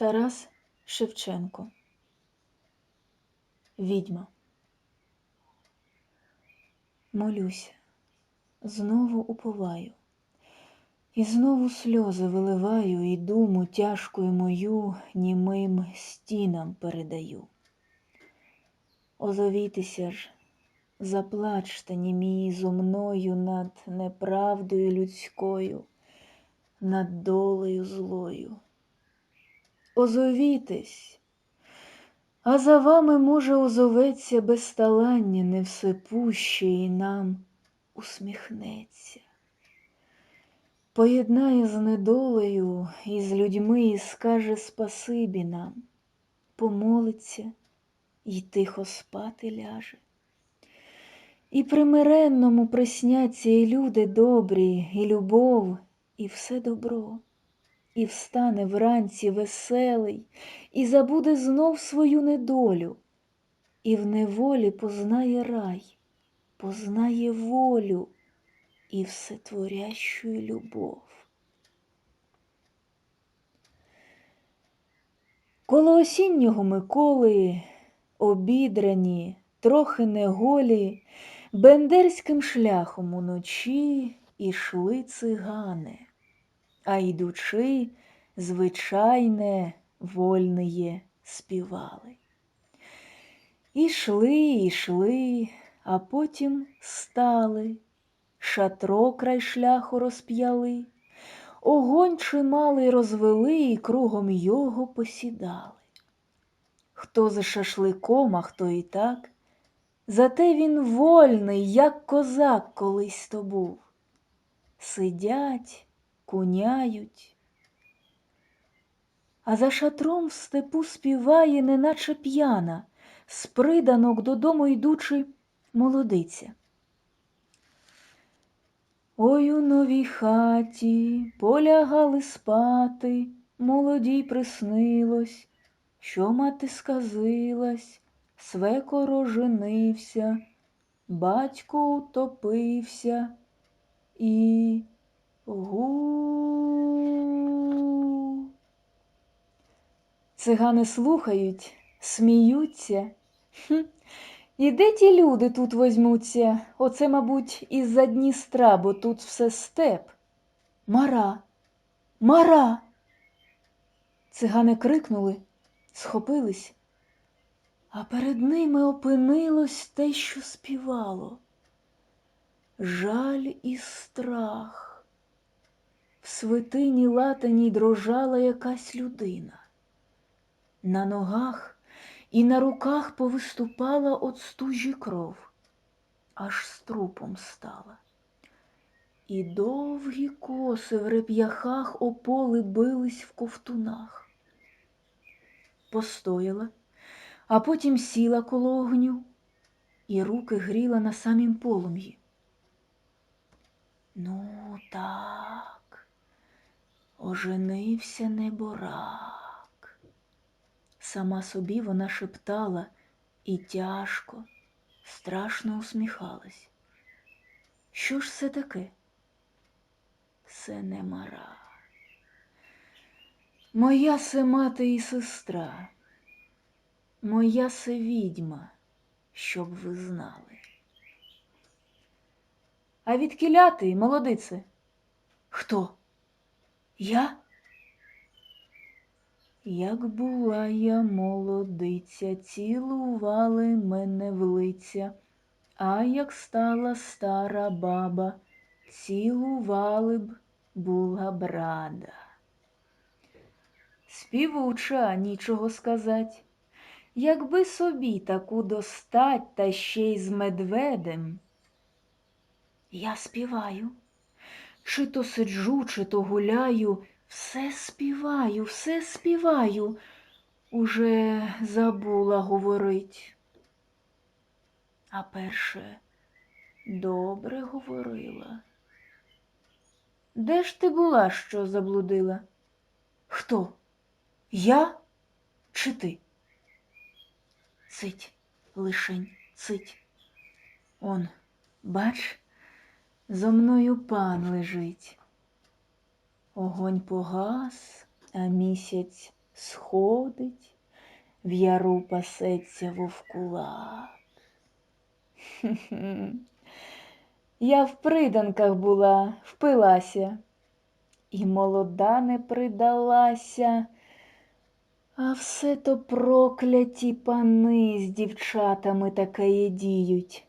Тарас Шевченко Відьма Молюся, знову уповаю, і знову сльози виливаю, і думу тяжкою мою німим стінам передаю. Озовітеся ж, заплачте німі зо мною над неправдою людською, над долею злою. Озовітесь, а за вами, може, озоветься безталання невсепуще і нам усміхнеться. Поєднає з недолею і з людьми і скаже спасибі нам, помолиться і тихо спати ляже. І примиренному присняться і люди добрі, і любов, і все добро і встане вранці веселий, і забуде знов свою недолю, і в неволі познає рай, познає волю і всетворящу любов. Коло осіннього Миколи, обідрані, трохи неголі, бендерським шляхом уночі ішли цигани а йдучи, звичайне, вольне співали. Ішли, ішли, а потім стали, шатро край шляху розп'яли, огонь чималий розвели і кругом його посідали. Хто за шашликом, а хто і так, зате він вольний, як козак колись то був. Сидять, куняють. А за шатром в степу співає, неначе п'яна, з приданок додому йдучи молодиця. Ой у новій хаті полягали спати, молодій приснилось, що мати сказилась, свекоро женився, батько утопився і Цигани слухають, сміються. Хм. І де ті люди тут возьмуться? Оце, мабуть, із-за Дністра, бо тут все степ. Мара, мара. Цигани крикнули, схопились, а перед ними опинилось те, що співало. Жаль і страх. В свитині латаній дрожала якась людина. На ногах і на руках повиступала от стужі кров, аж з трупом стала. І довгі коси в реп'яхах ополи бились в ковтунах. Постояла, а потім сіла коло огню і руки гріла на самім полум'ї. Ну, так. Оженився неборак. Сама собі вона шептала і тяжко, страшно усміхалась. Що ж це таке? Це не мара. Моя се мати і сестра, моя се відьма, щоб ви знали. А відкіляти, молодице? Хто? Я? Як була я молодиця, цілували мене в лиця, а як стала стара баба, цілували б була брада. Співуча, нічого сказать, якби собі таку достать та ще й з медведем. Я співаю. Чи то сиджу, чи то гуляю, все співаю, все співаю, уже забула говорить. А перше добре говорила. Де ж ти була, що заблудила? Хто? Я чи ти? Цить, лишень, цить. Он, бач, Зо мною пан лежить. Огонь погас, а місяць сходить, в яру пасеться вовкулак. Я в приданках була, впилася, і молода не придалася, а все то прокляті пани з дівчатами таке діють.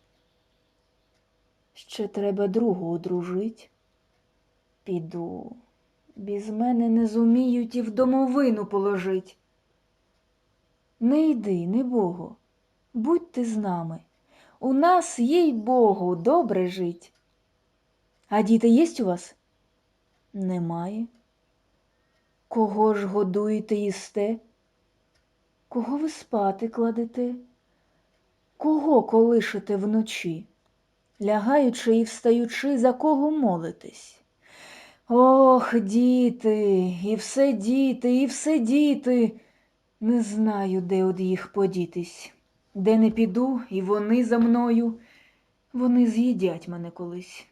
Ще треба другу одружить. Піду, без мене не зуміють і в домовину положить. Не йди, не Богу, будьте з нами. У нас, їй Богу, добре жить. А діти єсть у вас? Немає. Кого ж годуєте їсте? Кого ви спати кладете? Кого колишете вночі? Лягаючи і встаючи, за кого молитесь? Ох, діти, і все діти, і все діти. Не знаю, де од їх подітись. Де не піду, і вони за мною, вони з'їдять мене колись.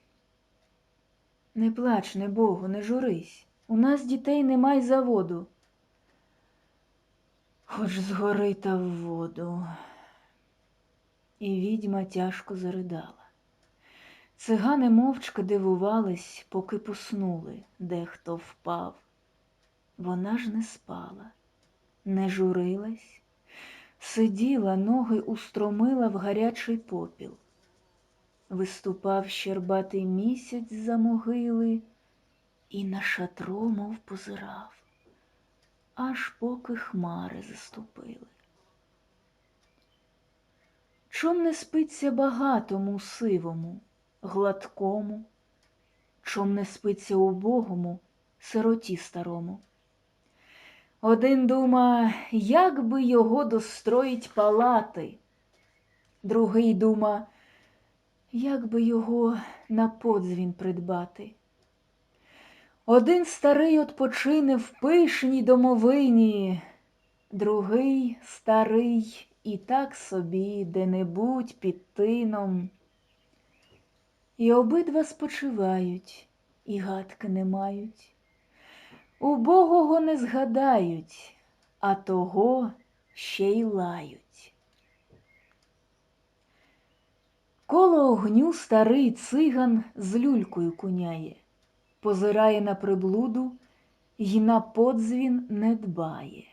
Не плач, не Богу, не журись. У нас дітей немає заводу. Хоч згори та в воду. І відьма тяжко заридала. Цигани мовчки дивувались, поки поснули, дехто впав. Вона ж не спала, не журилась, сиділа, ноги устромила в гарячий попіл. Виступав щербатий місяць за могили і на шатро, мов позирав, аж поки хмари заступили. Чом не спиться багатому сивому, гладкому, чом не спиться убогому, сироті старому? Один дума, як би його достроїть палати, другий дума, як би його на подзвін придбати. Один старий отпочине в пишній домовині, другий старий і так собі де-небудь під тином. І обидва спочивають, і гадки не мають. Убогого не згадають, а того ще й лають. Коло огню старий циган з люлькою куняє, позирає на приблуду й на подзвін не дбає.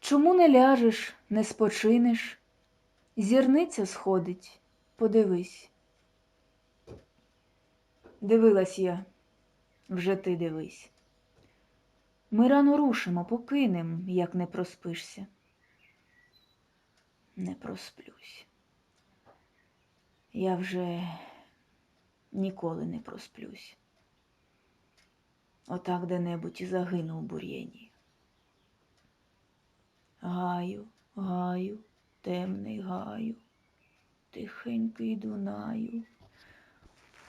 Чому не ляжеш, не спочинеш? Зірниця сходить, подивись. Дивилась я, вже ти дивись. Ми рано рушимо, покинем, як не проспишся. Не просплюсь. Я вже ніколи не просплюсь. Отак де-небудь і загину у бур'яні. Гаю, гаю, темний гаю, тихенький Дунаю.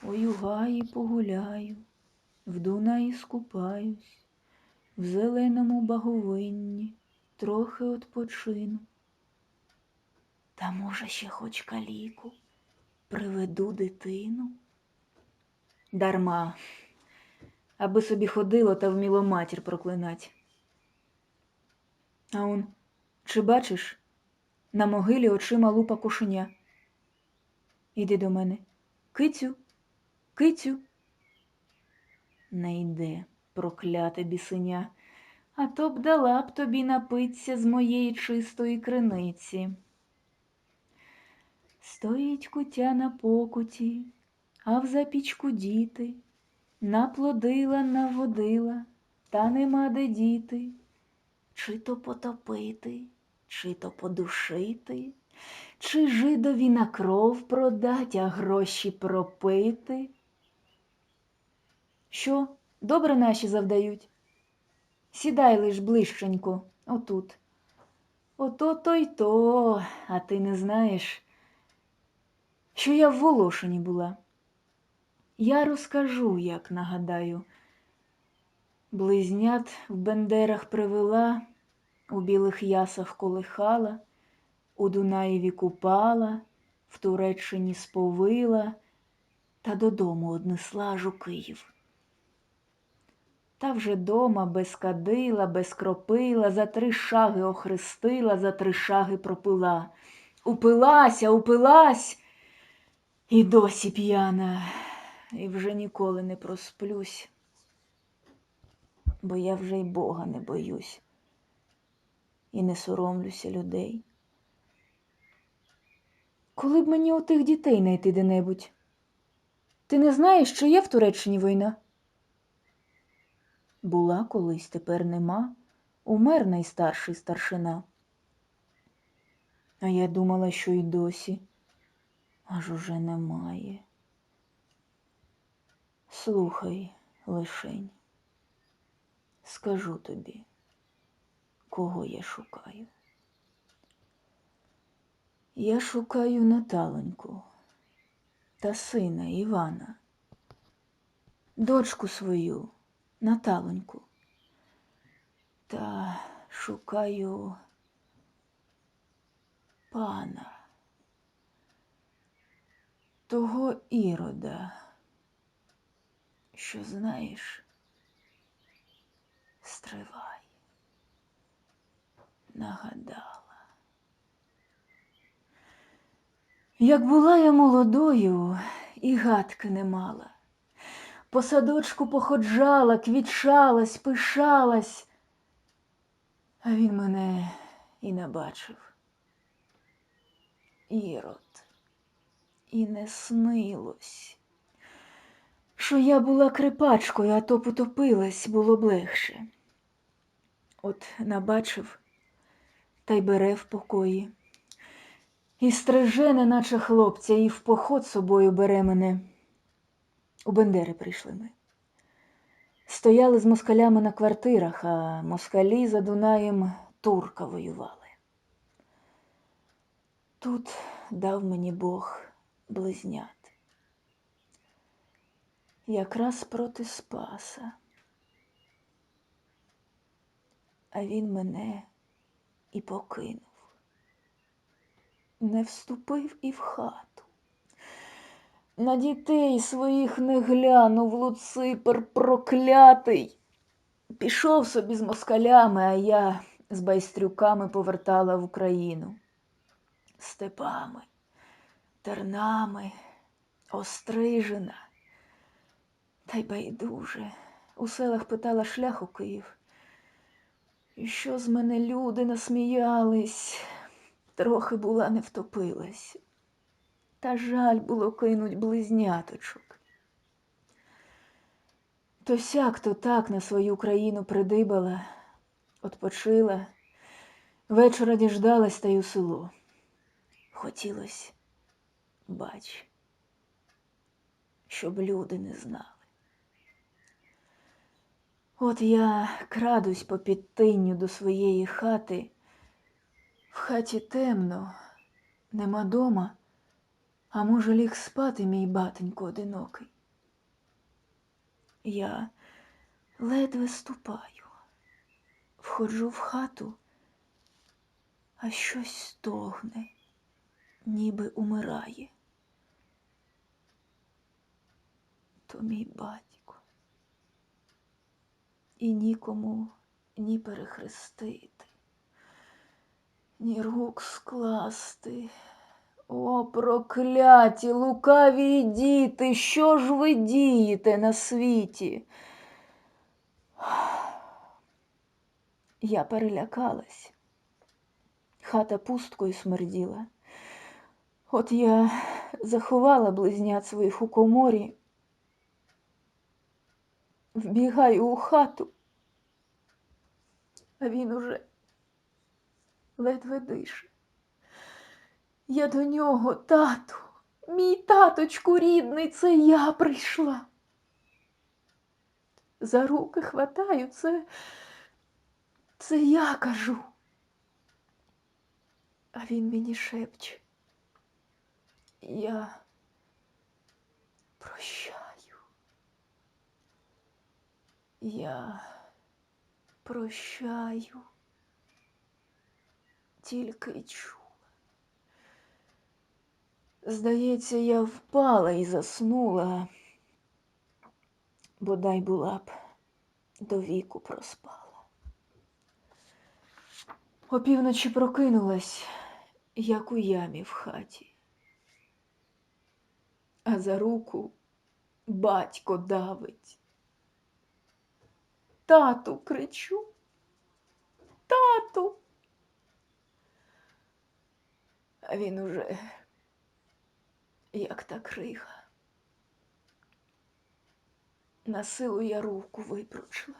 Ой, у гаї погуляю, в Дунаї скупаюсь, в зеленому баговинні трохи odpoчину. Та, може, ще хоч каліку приведу дитину? Дарма, аби собі ходило та вміло матір проклинать. А он, чи бачиш, на могилі очима лупа кошеня. Іди до мене, кицю, кицю. Не йде, прокляте бісеня, а то б дала б тобі напиться з моєї чистої криниці. Стоїть кутя на покуті, а в запічку діти, наплодила, наводила, та нема де діти, чи то потопити, чи то подушити, чи жидові на кров продать, а гроші пропити. Що, добре наші завдають? Сідай лиш ближченько, отут. Ото то й то, а ти не знаєш, що я в Волошині була. Я розкажу, як нагадаю. Близнят в бендерах привела, у білих ясах колихала, у Дунаєві купала, в Туреччині сповила та додому однесла аж у Київ. Та вже дома без кадила, без кропила, за три шаги охрестила, за три шаги пропила. Упилася, упилась, і досі п'яна, і вже ніколи не просплюсь, бо я вже й Бога не боюсь і не соромлюся людей. Коли б мені отих дітей знайти де-небудь? Ти не знаєш, що є в Туреччині війна? Була колись, тепер нема. Умер найстарший старшина. А я думала, що й досі, аж уже немає. Слухай, лишень, скажу тобі, кого я шукаю. Я шукаю Наталеньку та сина Івана, дочку свою Наталеньку, та шукаю пана, того ірода, що знаєш, стривай, нагадала. Як була я молодою і гадки не мала, по садочку походжала, квітчалась, пишалась, а він мене і не бачив. Ірод, і не снилось, що я була крипачкою, а то потопилась, було б легше. От набачив та й бере в покої. І стриже, неначе хлопця, і в поход собою бере мене. У Бендери прийшли ми. Стояли з москалями на квартирах, а москалі за Дунаєм турка воювали. Тут дав мені Бог близнят. Якраз проти Спаса. А він мене і покинув не вступив і в хату. На дітей своїх не глянув Луципер проклятий. Пішов собі з москалями, а я з байстрюками повертала в Україну. Степами, тернами, острижена. Та й байдуже. У селах питала шлях у Київ. І що з мене люди насміялись? Трохи була не втопилась, та жаль було кинуть близняточок. То сяк, то так на свою країну придибала, отпочила, вечора діждалась та й у село. Хотілось, бач, щоб люди не знали. От я крадусь по підтинню до своєї хати. В хаті темно, нема дома, а може, ліг спати мій батенько одинокий. Я ледве ступаю, входжу в хату, а щось стогне, ніби умирає. То мій батько, і нікому ні перехрестити ні рук скласти. О, прокляті, лукаві діти, що ж ви дієте на світі? Я перелякалась. Хата пусткою смерділа. От я заховала близнят своїх у коморі, вбігаю у хату, а він уже ледве дише. Я до нього, тату, мій таточку рідний, це я прийшла. За руки хватаю, це, це я кажу. А він мені шепче. Я прощаю. Я прощаю тільки чула. Здається, я впала і заснула, бодай була б до віку проспала. Опівночі прокинулась, як у ямі в хаті. А за руку батько давить. Тату кричу. Тату. А він уже як та крига. На силу я руку випручила.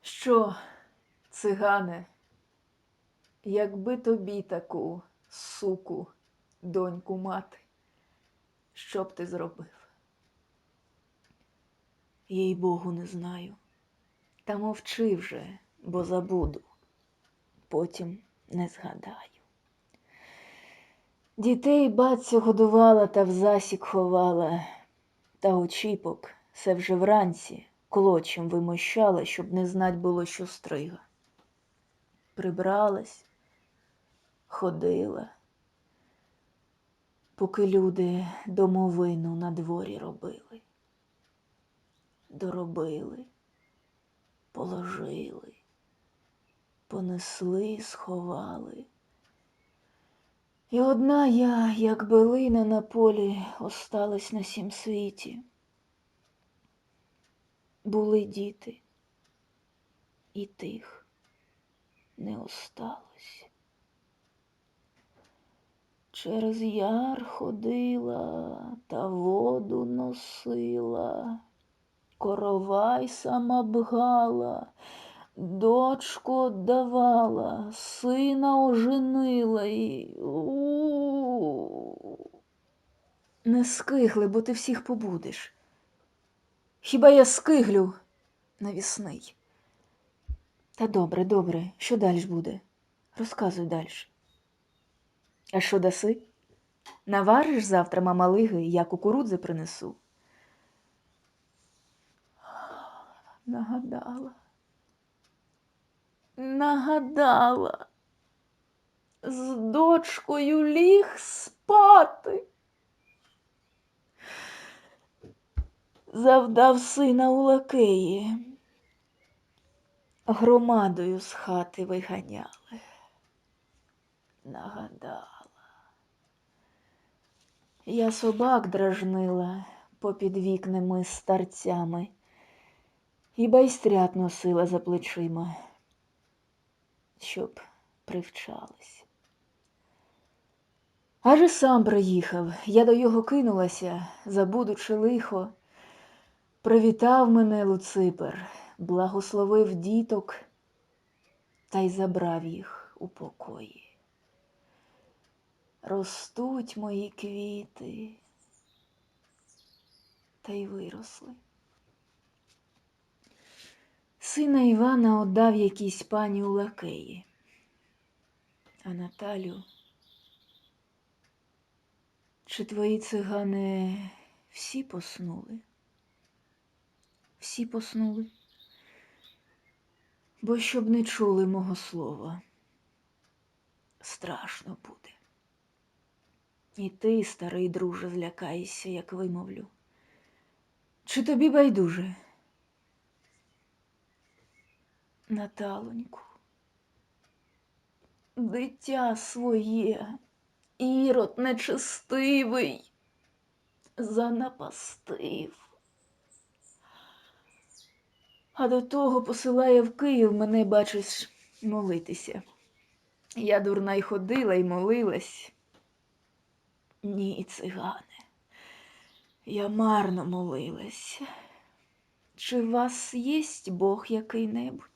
Що, цигане, якби тобі таку суку, доньку мати, що б ти зробив? Їй Богу не знаю. Та мовчи вже, бо забуду, потім не згадаю. Дітей бацю годувала та в засік ховала, та очіпок все вже вранці клочем вимощала, щоб не знать було, що стрига. Прибралась, ходила, поки люди домовину на дворі робили. Доробили, положили, понесли, сховали. І одна я, як билина на полі, осталась на сім світі. Були діти, і тих не осталось. Через яр ходила та воду носила, коровай сама бгала, дочку отдавала, сина оженила і. У-у-у. Не скигли, бо ти всіх побудеш. Хіба я скиглю навісний? Та добре, добре, що далі буде? Розказуй далі. А що даси? Навариш завтра мамалиги, я кукурудзи принесу. Нагадала. Нагадала. З дочкою ліг спати. Завдав сина у лакеї. Громадою з хати виганяли. Нагадала. Я собак дражнила попід вікнами з старцями і байстрят носила за плечима, щоб привчались. Аж і сам приїхав, я до його кинулася, забудучи лихо. Привітав мене Луципер, благословив діток та й забрав їх у покої. Ростуть мої квіти, та й виросли. Сина Івана отдав якійсь пані у лакеї, а Наталю. Чи твої цигани всі поснули? Всі поснули, бо щоб не чули мого слова, страшно буде. І ти, старий друже, злякаєшся, як вимовлю. Чи тобі байдуже? Наталоньку, дитя своє, ірод нечестивий, занапастив. А до того посилає в Київ мене, бачиш, молитися. Я дурна й ходила й молилась. Ні, цигане, я марно молилась. Чи у вас єсть Бог який-небудь?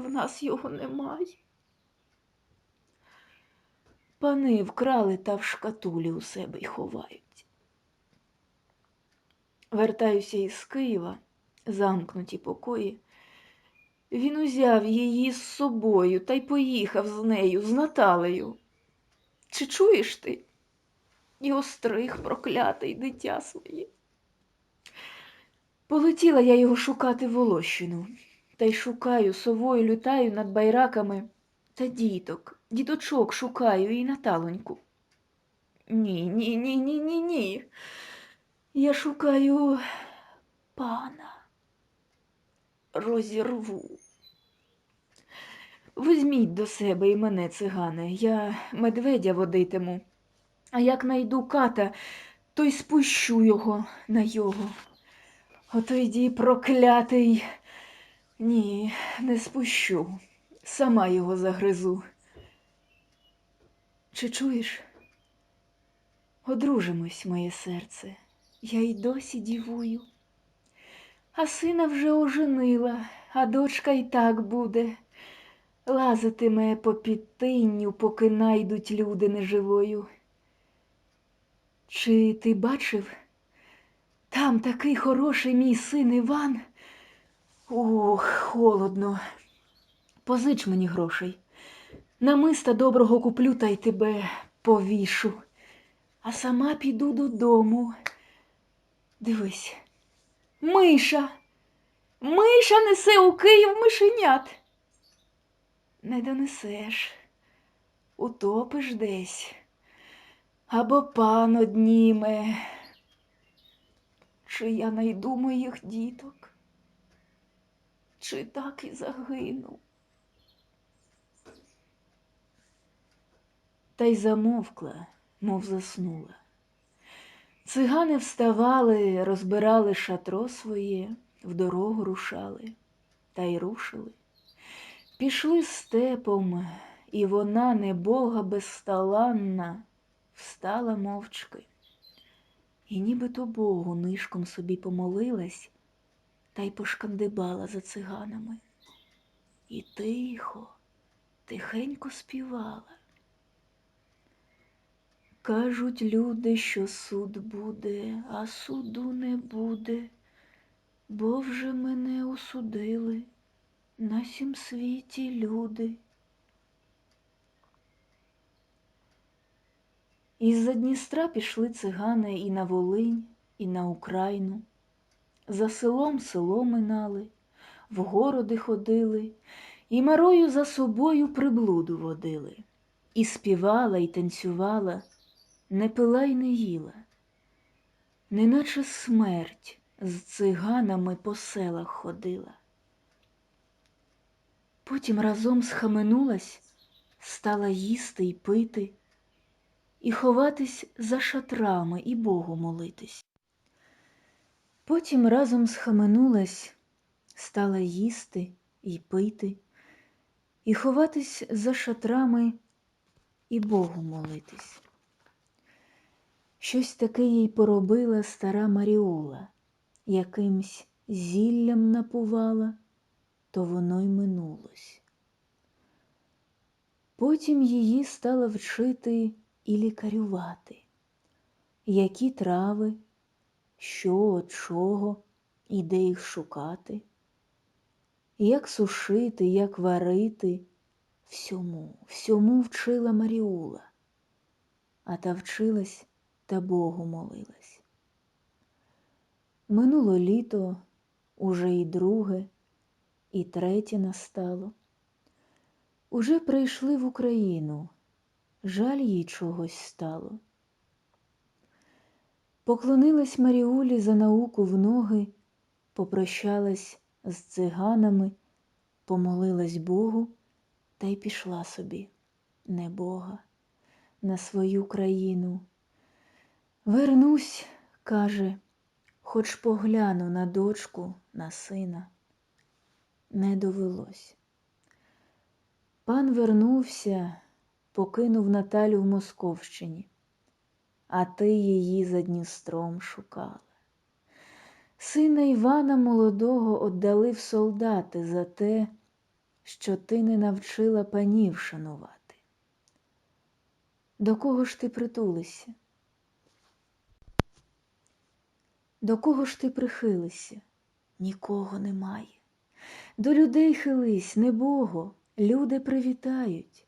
В нас його немає. Пани вкрали та в шкатулі у себе й ховають. Вертаюся із Києва, замкнуті покої. Він узяв її з собою та й поїхав з нею, з Наталею. Чи чуєш ти? І остриг проклятий дитя своє. Полетіла я його шукати Волощину, та й шукаю, совою лютаю над байраками та діток, діточок шукаю і Наталоньку. Ні, ні, ні, ні, ні. Я шукаю пана. Розірву. Візьміть до себе і мене, цигане, я медведя водитиму. А як найду ката, то й спущу його на його. Ото йді проклятий. Ні, не спущу. Сама його загризу. Чи чуєш? Одружимось, моє серце, я й досі дівую. А сина вже оженила, а дочка й так буде. Лазитиме по підтинню, поки найдуть люди неживою. Чи ти бачив? Там такий хороший мій син Іван. Ох, холодно. Позич мені грошей. Намиста доброго куплю та й тебе повішу, а сама піду додому. Дивись, миша, миша несе у Київ мишенят. Не донесеш, утопиш десь, або пан одніме. Чи я найду моїх діток, чи так і загину? Та й замовкла, мов заснула. Цигани вставали, розбирали шатро своє, в дорогу рушали, та й рушили. Пішли степом, і вона, небога безталанна, встала мовчки. І нібито Богу нишком собі помолилась та й пошкандибала за циганами. І тихо, тихенько співала. Кажуть люди, що суд буде, а суду не буде, бо вже мене осудили на сім світі люди. Із-за Дністра пішли цигани і на Волинь, і на Україну. За селом село минали, в городи ходили, і марою за собою приблуду водили, і співала, і танцювала, не пила й не їла, неначе смерть з циганами по селах ходила. Потім разом схаменулась, стала їсти й пити, і ховатись за шатрами і Богу молитись. Потім разом схаменулась, стала їсти й пити, і ховатись за шатрами і Богу молитись. Щось таке їй поробила стара Маріола, якимсь зіллям напувала, то воно й минулось. Потім її стала вчити і лікарювати, які трави, що чого і де їх шукати, як сушити, як варити, всьому, всьому вчила Маріула, а та вчилась та Богу молилась. Минуло літо уже і друге, і третє настало. Уже прийшли в Україну, жаль їй чогось стало. Поклонилась Маріулі за науку в ноги, попрощалась з циганами, помолилась Богу та й пішла собі, не Бога, на свою країну. Вернусь, каже, хоч погляну на дочку, на сина. Не довелось. Пан вернувся, покинув Наталю в Московщині, а ти її за Дністром шукала. Сина Івана молодого отдали в солдати за те, що ти не навчила панів шанувати. До кого ж ти притулися? До кого ж ти прихилися? Нікого немає. До людей хились, не Бого, люди привітають.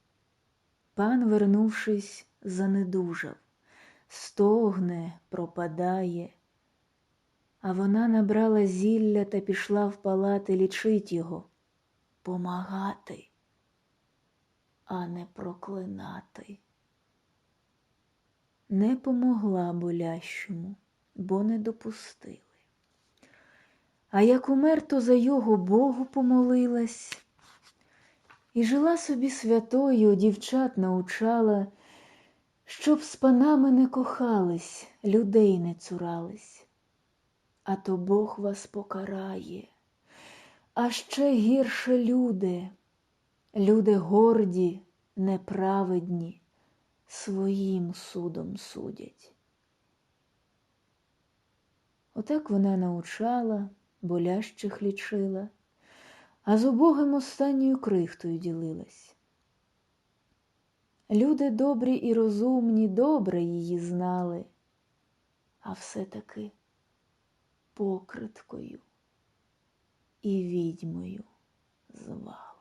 Пан, вернувшись, занедужав, стогне, пропадає, а вона набрала зілля та пішла в палати лічить його, помагати, а не проклинати. Не помогла болящому, бо не допустили. А як умер, то за його Богу помолилась. І жила собі святою, дівчат научала, щоб з панами не кохались, людей не цурались. А то Бог вас покарає, а ще гірше люди, люди горді, неправедні, своїм судом судять. Отак вона научала, болящих лічила, а з убогим останньою крихтою ділилась. Люди добрі і розумні добре її знали, а все-таки покриткою і відьмою звали.